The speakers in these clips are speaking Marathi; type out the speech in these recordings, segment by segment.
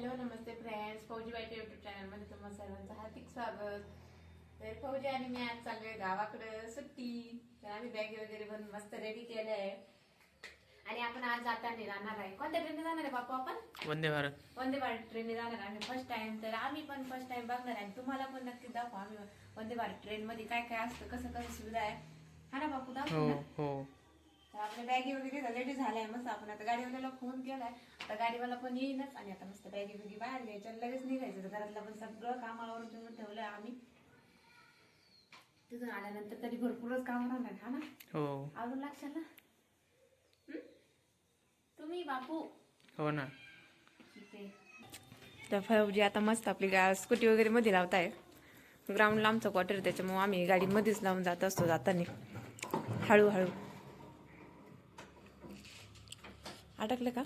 हॅलो नमस्ते फ्रेंड्स फौजी बाईच्या युट्यूब चॅनलमध्ये तुम्हाला सर्वांचं हार्दिक स्वागत. तर फौजी आणि मी आज चाललोय गावाकडे सुट्टी. तर आम्ही बॅग वगैरे बनवून मस्त रेडी केले आहे आणि आपण आज जाताना जाणार आहे. कोणत्या ट्रेनने जाणार आहे बापू आपण? वंदे भारत. वंदे भारत ट्रेनने जाणार आम्ही फर्स्ट टाइम तर आम्ही पण फर्स्ट टाइम बघणार आहे. आणि तुम्हाला पण नक्की दाखवू. आम्ही वंदे भारत ट्रेन मध्ये काय काय असतं कसं कसं सुविधा आहे. हा ना बापू दाखवू हो. तर आपल्या बॅगी वगैरे रेडी झालाय मस्त आपण आता गाडीवाल्याला फोन केलाय. आता गाडीवाला पण येईनच आणि आता मस्त बॅगी बिगी बाहेर घ्यायच्या आणि लगेच निघायचं. तर घरातलं पण सगळं कामावरून ठेवून ठेवलंय आम्ही. तिथून आल्यानंतर तरी भरपूरच काम राहणार हा ना? हो. अजून लक्षात ना हं? तुम्ही बापू? हो ना. ठीक आहे. तर फौजी आता मस्त आपली गा स्कूटी वगैरे मध्ये लावताय. ग्राउंडला आमचं क्वार्टर त्याच्यामुळे आम्ही गाडीमध्येच लावून जात असतो जाताना. हळूहळू. अटकलं का?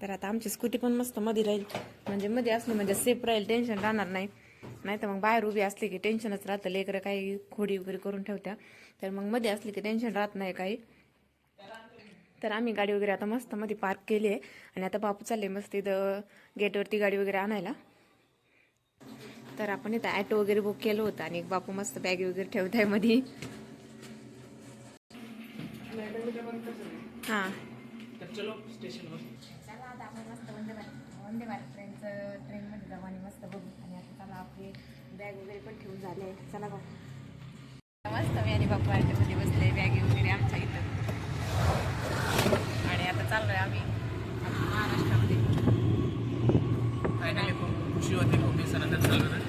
तर आता आमची स्कूटी पण मस्त मध्ये राहील. म्हणजे मध्ये असली म्हणजे सेफ राहील टेन्शन राहणार नाही. नाही तर मग बाहेर उभी असली की टेन्शनच राहतं. लेकरं काही खोडी वगैरे करून ठेवत्या. तर मग मध्ये असली की टेन्शन राहत नाही काही. तर आम्ही गाडी वगैरे आता मस्त मध्ये पार्क केली आहे. आणि आता बापू चालले मस्त इथं गेटवरती गाडी वगैरे आणायला. तर आपण इथं ॲटो वगैरे बुक केलं होतं आणि बापू मस्त बॅग वगैरे ठेवत आहे मध्ये हां. चलो स्टेशनवर चला आता आपण मस्त वंदे भारत वंदे भारत ट्रेनचं ट्रेनमध्ये जाऊ आणि मस्त बघू. आणि आता चला आपले बॅग वगैरे पण ठेवून झाले. चला बघू. मस्त मी आणि बापू ॲटोमध्ये बसले बॅग वगैरे आमच्या इथं आणि आता चाललोय आम्ही महाराष्ट्रामध्ये फायनली खूप खुशी होते खूप दिवसानंतर चालू आहे.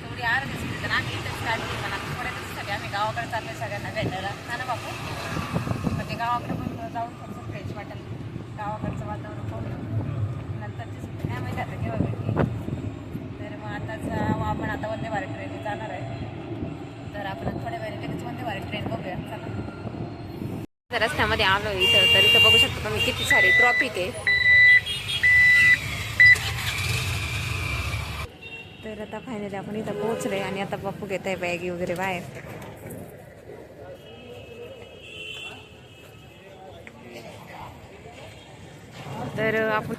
तेवढी अर्धी सुट्टी तर आम्ही इथंच काढली पण आता थोड्या दिवसासाठी आम्ही गावाकडे चाललोय सगळ्यांना भेटायला हा ना बापू पण ते गावाकडे पण जाऊन थोडंसं फ्रेश वाटेल गावाकडचं वातावरण पाहून नंतरची सुट्टी काय माहिती आता केव्हा भेटली तर मग आता जाऊ आपण आता वंदे भारत ट्रेनने जाणार आहे तर आपण थोड्या वेळाने लगेच वंदे भारत ट्रेन बघूया चला रस्त्यामध्ये आलो इथं तर इथं बघू शकतो तुम्ही किती सारी ट्रॉफिक आहे. तर आता फायनली आपण इथं पोहोचलोय आणि आता बापू घेत आहे बॅगी वगैरे बाहेर. तर आपण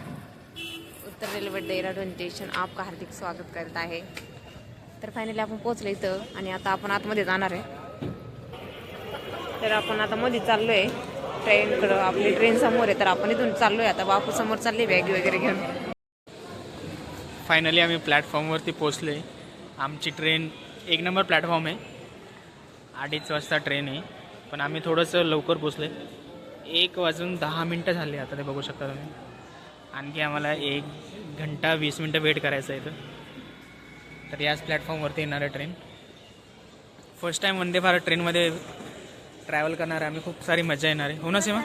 उत्तर रेल्वे डेहराडून स्टेशन आपका हार्दिक स्वागत करत आहे. तर फायनली आपण पोहोचलो इथं आणि आता आपण आतमध्ये जाणार आहे. तर आपण आता मध्ये चाललोय. ट्रेनकडं आपली ट्रेन समोर आहे तर आपण इथून चाललोय. आता बापू समोर चालले बॅग वगैरे घेऊन. फायनली आम्ही प्लॅटफॉर्मवरती पोचले आमची ट्रेन एक नंबर प्लॅटफॉर्म आहे. अडीच वाजता ट्रेन आहे. पण आम्ही थोडंसं लवकर पोचले एक वाजून दहा मिनटं झाली आता ते बघू शकता तुम्ही. आणखी आम्हाला एक घंटा वीस मिनटं वेट करायचं आहे इथं. तर याच प्लॅटफॉर्मवरती येणार आहे train first time Vande Bharat ट्रेनमध्ये ट्रॅव्हल करणार आहे आम्ही खूप सारी मजा येणार आहे. हो ना सीमा?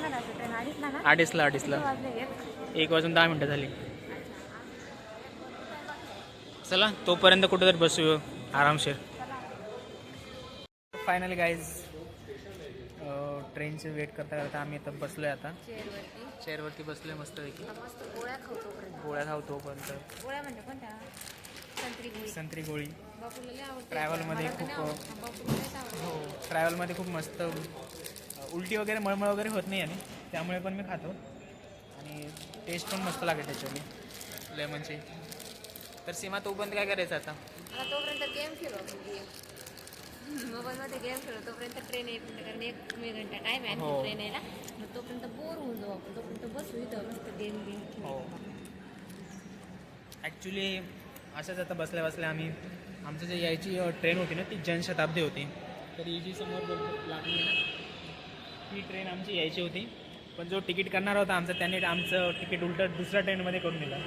अडीचला अडीचला. एक वाजून दहा मिनटं झाली. चला तोपर्यंत कुठेतरी बसू आरामशीर. फायनली गाईज ट्रेनचे वेट करता करता आम्ही इथं बसलो आहे आता. चेअरवरती. बसलो आहे मस्तपैकी. मस्त गोळ्या खाऊ तोपर्यंत. संत्री गोळी. संत्री गोळी. ट्रॅव्हलमध्ये खूप-. हो ट्रॅव्हलमध्ये खूप मस्त उलटी वगैरे मळमळ वगैरे होत नाही आणि त्यामुळे पण मी खातो. आणि टेस्ट पण मस्त लागेल त्याच्याने लेमनची तर सीमा तो पण काय करायचं आता? तोपर्यंत गेम खेळू गेम मोबाईलमध्ये गेम खेळू. तोपर्यंत ट्रेन एक कारण एक मी घंटा टाईम आहे हो. ट्रेन यायला. मग तोपर्यंत बोर होऊन जाऊ आपण. तोपर्यंत बसू इथं मस्त गेम गेम हो. ॲक्च्युली असंच आता बसल्या बसल्या आम्ही आमचं जे यायची ट्रेन होती ना ती जनशताब्दी होती. तर ही जी समोर लागली ना ती ट्रेन आमची यायची होती. पण जो तिकीट करणार होता आमचं त्याने आमचं तिकीट उलटं दुसऱ्या ट्रेनमध्ये करून दिलं.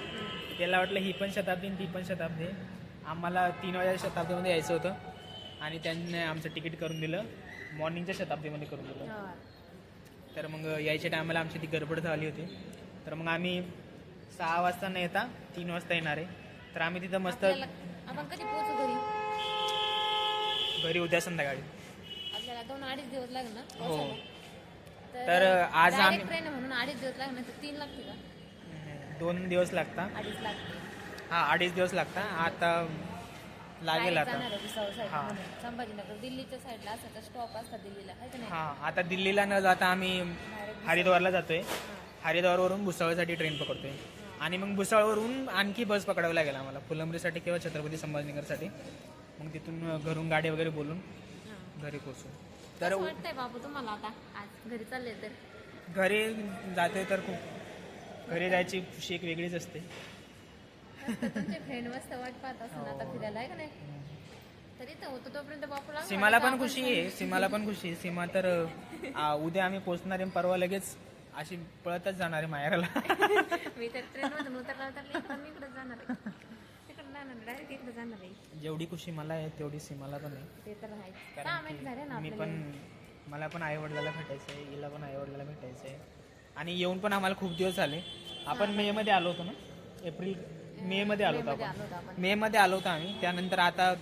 त्याला वाटलं ही पण शताब्दी आणि ती पण शताब्दी. आम्हाला तीन वाजा शताब्दीमध्ये यायचं होतं. आणि त्यांनी आमचं तिकीट करून दिलं. मॉर्निंगच्या शताब्दीमध्ये करून दिलं. तर मग यायच्या टायमाला आमची ती गडबड झाली होती. तर मग आम्ही सहा वाजता न येता तीन वाजता येणार आहे. तर आम्ही तिथं मस्त आपण कधी पोहोचू घरी? घरी उद्या संध्याकाळी. आपल्याला दोन अडीच दिवस लागेल ना हो. तर आज आम्ही ट्रेन म्हणून अडीच दिवस लागणार तर तीन लागते का? दोन दिवस लागतात अडीच लागते हां अडीच दिवस लागतात आता लागेल आता. हा. संभाजीनगर दिल्लीच्या साईडला असायचा स्टॉप असता दिल्लीला आहे का नाही? हां आता दिल्लीला न जाता आम्ही हरिद्वारला जातोय. हरिद्वारवरून भुसावळसाठी ट्रेन पकडतोय. आणि मग भुसावळवरून आणखी बस पकडावी लागेल आम्हाला. फुलंब्रीसाठी किंवा छत्रपती संभाजीनगरसाठी. मग तिथून घरून गाडी वगैरे बोलून घरी पोचू तर कसं वाटतंय बाबू तुम्हाला आता? आज घरी चालले तर? घरी जाते तर खूप. घरी जायची खुशी एक वेगळीच असते. मस्त तुमचे फ्रेंड मस्त वाट पाहत असं आता फिरायला आहे का नाही? तरी तर होतो तोपर्यंत बापूला सीमाला पण खुशी आहे सीमाला पण खुशी आहे. सीमा तर आ, उद्या आम्ही पोचणार आहे परवा लगेच अशी पळतच जाणार आहे माहेराला. मी तर ट्रेन मधून उतरला उतरली इकडं मी इकडे जाणार आहे. तिकडे जाणार डायरेक्ट इकडे जाणार आहे. जेवढी खुशी मला आहे तेवढी सीमाला पण आहे. ते तर आहे. सहा कारण मिनिट झाले ना की मी आपल्याला पण मला पण आईवडिलाला भेटायचं आहे हिला पण आईवडिलाला भेटायचं आहे आणि येऊन पण आम्हाला खूप दिवस झाले. आपण मे मध्ये आलो होतो ना? एप्रिल मे मध्ये आलो होतो मध्ये आपण. आलो होतो आपण. मे मध्ये आलो होतो आम्ही. त्यानंतर आता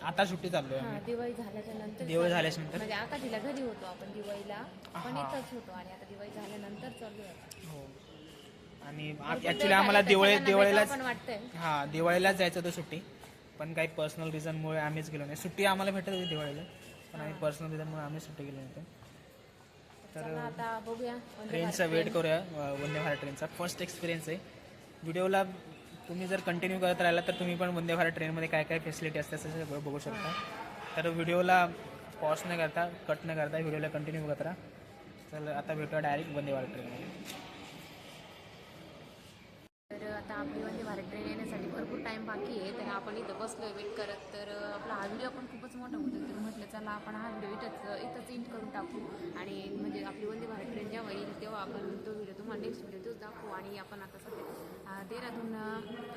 आता सुट्टी चाललोय हा आम्ही. दिवाळी झाल्याच्यानंतर दिवाळी झाल्याच्यानंतर म्हणजे आकाशीला घरी होतो आपण दिवाळीला पण हा. इथंच होतो आणि आता दिवाळी झाल्यानंतर चालू आहे हो. आणि ऍक्च्युली आम्हाला दिवाळी दिवाळीलाच पण वाटतंय. हा दिवाळीलाच जायचं होतं सुट्टी. पण काही पर्सनल रिझनमुळे आम्हीच गेलो नाही. सुट्टी आम्हाला भेटत होती दिवाळीला पण आम्ही पर्सनल रिझनमुळे आम्ही सुट्टी गेलो नव्हतो. चला आता बघूया. ट्रेनचा वेट करूया अ, वंदे भारत ट्रेनचा फर्स्ट एक्सपिरियन्स आहे. व्हिडिओला तुम्ही जर कंटिन्यू करत राहिला तर तुम्ही पण वंदे भारत ट्रेनमध्ये काय काय फॅसिलिटी असतात असं सगळं बघू शकता. तर व्हिडिओला पॉज न करता कट न करता व्हिडिओला कंटिन्यू करत राहा. तर आता भेटूया डायरेक्ट वंदे भारत ट्रेनमध्ये तर आता आपली वंदे भारत ट्रेन येण्यासाठी भरपूर टाईम बाकी आहे तर आपण इथं बसलो वेट करत. तर आपला हा व्हिडिओ पण खूपच मोठा होतो तर म्हटलं चला आपण हा व्हिडिओ इथंच इथंच इंट करून टाकू. आणि म्हणजे आपली वंदे भारत ट्रेन जेव्हा येईल तेव्हा आपण तो व्हिडिओ तुम्हाला नेक्स्ट व्हिडिओ तोच दाखवू आणि आपण आता सध्या देहरादून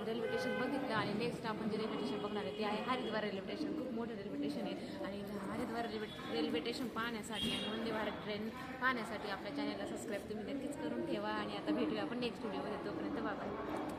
रेल्वे स्टेशन बघितलं आणि नेक्स्ट आपण जे रेल्वे स्टेशन बघणार आहे ते आहे हरिद्वार रेल्वे स्टेशन. खूप मोठं रेल्वे स्टेशन आहे. आणि हरिद्वार रेल्वे रेल्वे स्टेशन पाहण्यासाठी आणि वंदे भारत ट्रेन पाहण्यासाठी आपल्या चॅनलला सबस्क्राईब तुम्ही नक्कीच करून ठेवा. आणि आता भेटूया आपण नेक्स्ट व्हिडिओमध्ये तोपर्यंत बाबा